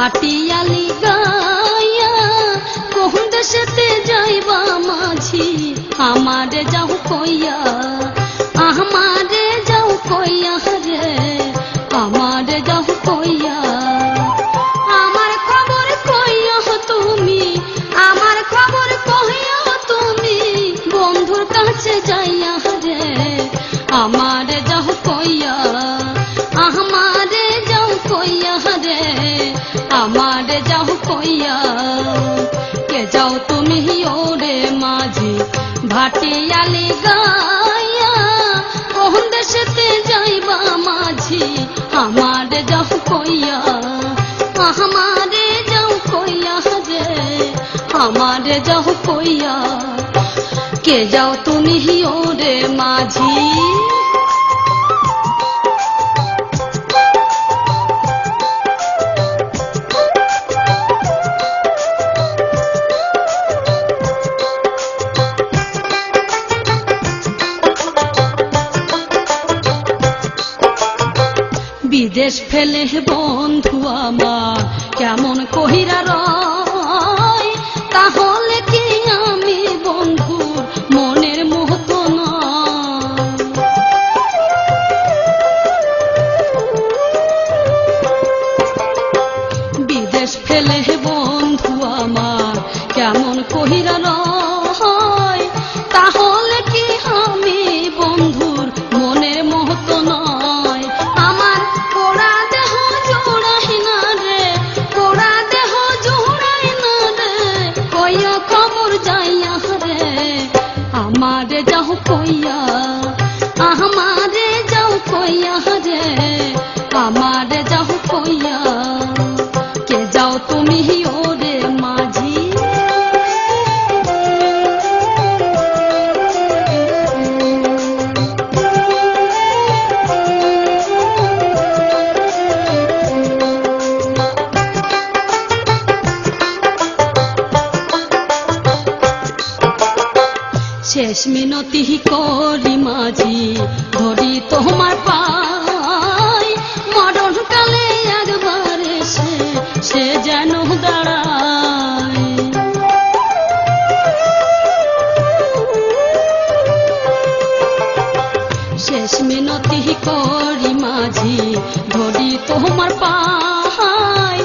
ভাটিয়ালি গাইয়া কোন দেশেতে যাইবা মাঝি, আমারে যাও কইয়া, আমারে যাও কইয়া রে, আমারে যাও কইয়া। আমার খবর তুমি, আমার খবর তুমি, বন্ধুর কাছে যাইয়া রে, আমারে আমারে যাও কইয়া, কে যাও তুমি ওরে মাঝি, ভাটিয়ালি গাইয়া, কোন দেশেতে যাইবা মাঝি, আমারে যাও কইয়া, আমারে যাও কইয়া রে আমারে যাও কইয়া, কে যাও তুমি ওরে মাঝি। ফেলে বন্ধু আমার, কেমন কহিরা রয়? তাহলে কি আমি বন্ধু মনের মতো বিদেশ ফেলে বন্ধু আমার, কেমন কহিরা আমারে যাও কইয়া শেষ মিনতি করি মাঝি, ধরি তোমার পাই। মরণ কালে একবার এসে সে যেন শেষ মিনতি করি মাঝি, ধরি তোমার পাই।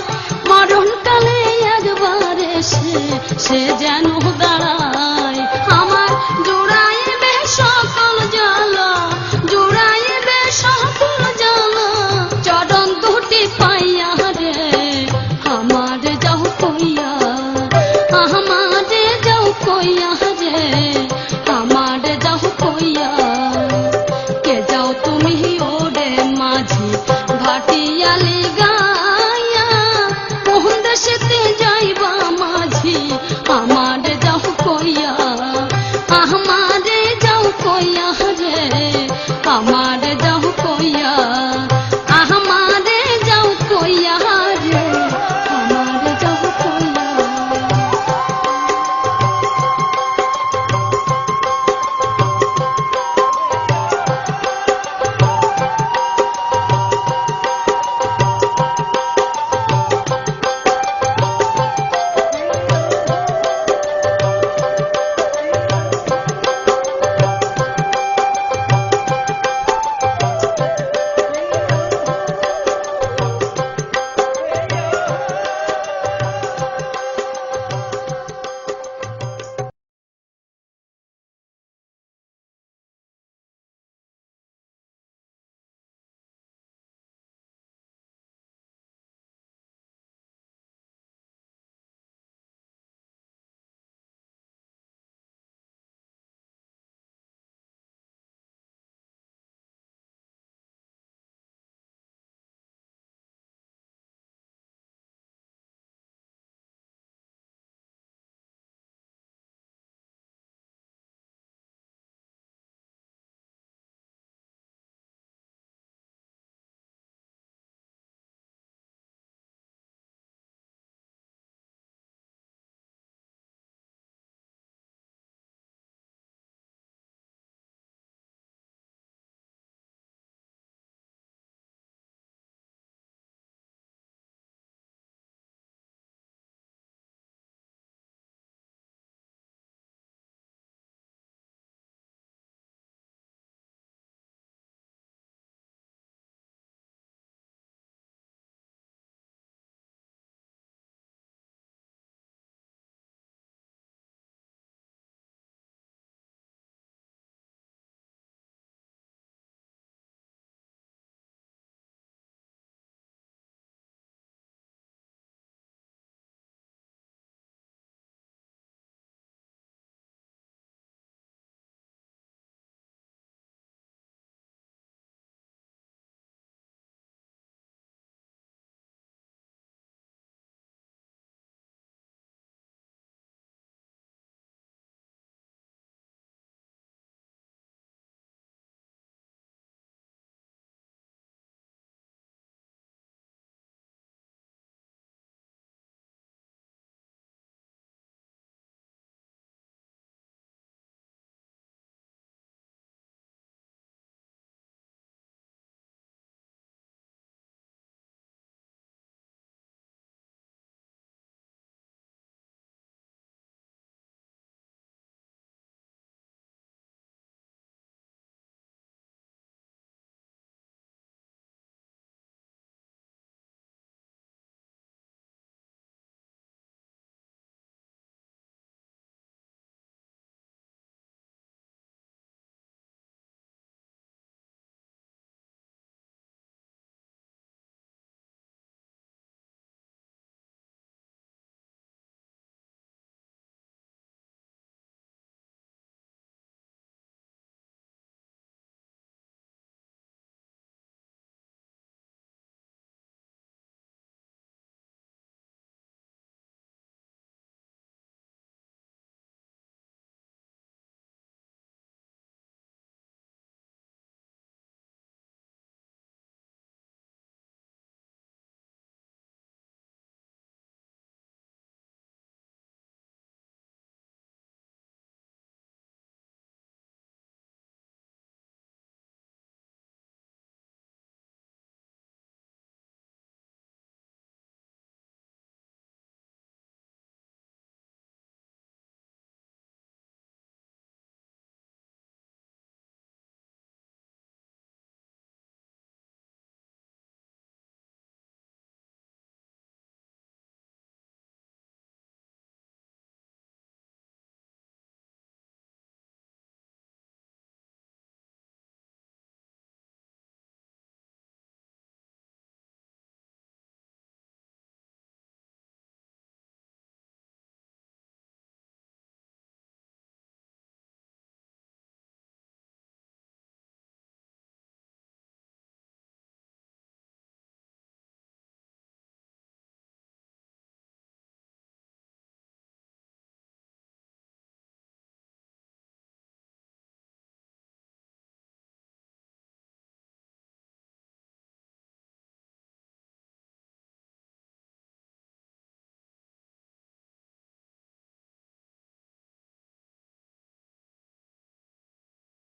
মরণ কালে একবার এসে সে যেন দাঁড়ায়।